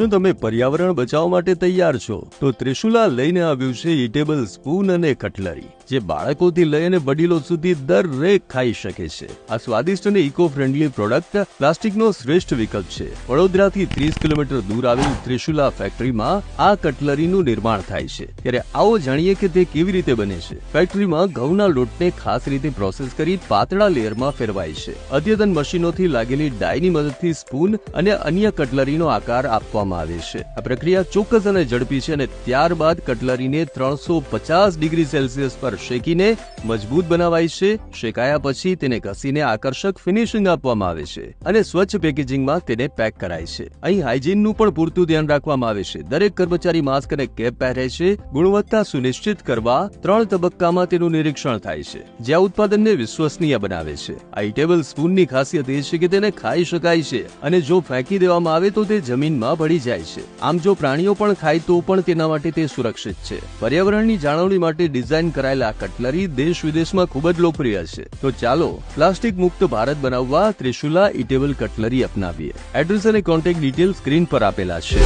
શું તમે પર્યાવરણ બચાવવા માટે તૈયાર છો? તો ત્રિશુલા લઈને આવ્યું છે ઇટેબલ સ્પૂન અને કટલરી. જે બાળકોથી લઈ અને વડીલો સુધી દરેક ખાઈ શકે છે. આ સ્વાદિષ્ટ અને ઇકો ફ્રેન્ડલી પ્રોડક્ટ પ્લાસ્ટિકનો શ્રેષ્ઠ વિકલ્પ છે. વડોદરાથી ત્રીસ કિલોમીટર દૂર આવેલ ત્રિશુલા ફેક્ટરીમાં આ કટલરીનું નિર્માણ થાય છે. ત્યારે આવો જાણીએ કે તે કેવી રીતે બને છે. ફેક્ટરીમાં ઘઉંના લોટને ખાસ રીતે પ્રોસેસ કરી પાતળા લેયરમાં ફેરવાય છે. અદ્યતન મશીનોથી લાગેલી ડાયની મદદથી સ્પૂન અને અન્ય કટલરીનો આકાર આપવામાં આવે છે. આ પ્રક્રિયા ચોક્કસ અને ઝડપી છે અને ત્યારબાદ કટલરીને ત્રણસો પચાસ ડિગ્રી સેલ્સિયસ પર શેકીને મજબૂત બનાવાય છે, શેકાયા પછી તેને ઘસીને આકર્ષક ફિનિશિંગ આપવામાં આવે છે અને સ્વચ્છ પેકેજિંગમાં તેને પેક કરાય છે. અહીં હાઇજીનનું પણ પૂરતું ધ્યાન રાખવામાં આવે છે. દરેક કર્મચારી માસ્ક અને કેપ પહેરે છે. ગુણવત્તા સુનિશ્ચિત કરવા ત્રણ તબક્કામાં તેનું નિરીક્ષણ થાય છે. જ્યાં ઉત્પાદનને વિશ્વસનીય બનાવે છે. આ ટેબલ સ્પૂનની ખાસિયત એ છે કે તેને ખાઈ શકાય છે અને જો ફેંકી દેવામાં આવે તો તે જમીનમાં ભળી જાય છે. આમ જો પ્રાણીઓ પણ ખાય તો પણ તેના માટે તે સુરક્ષિત છે. પર્યાવરણની જાળવણી માટે ડિઝાઇન કરાયેલા આ કટલરી દેશ વિદેશમાં ખૂબ જ લોકપ્રિય છે. તો ચાલો, પ્લાસ્ટિક મુક્ત ભારત બનાવવા ત્રિશુલા ઇટેબલ કટલરી અપનાવીએ. એડ્રેસ અને કોન્ટેક્ટ ડિટેલ સ્ક્રીન પર આપેલા છે.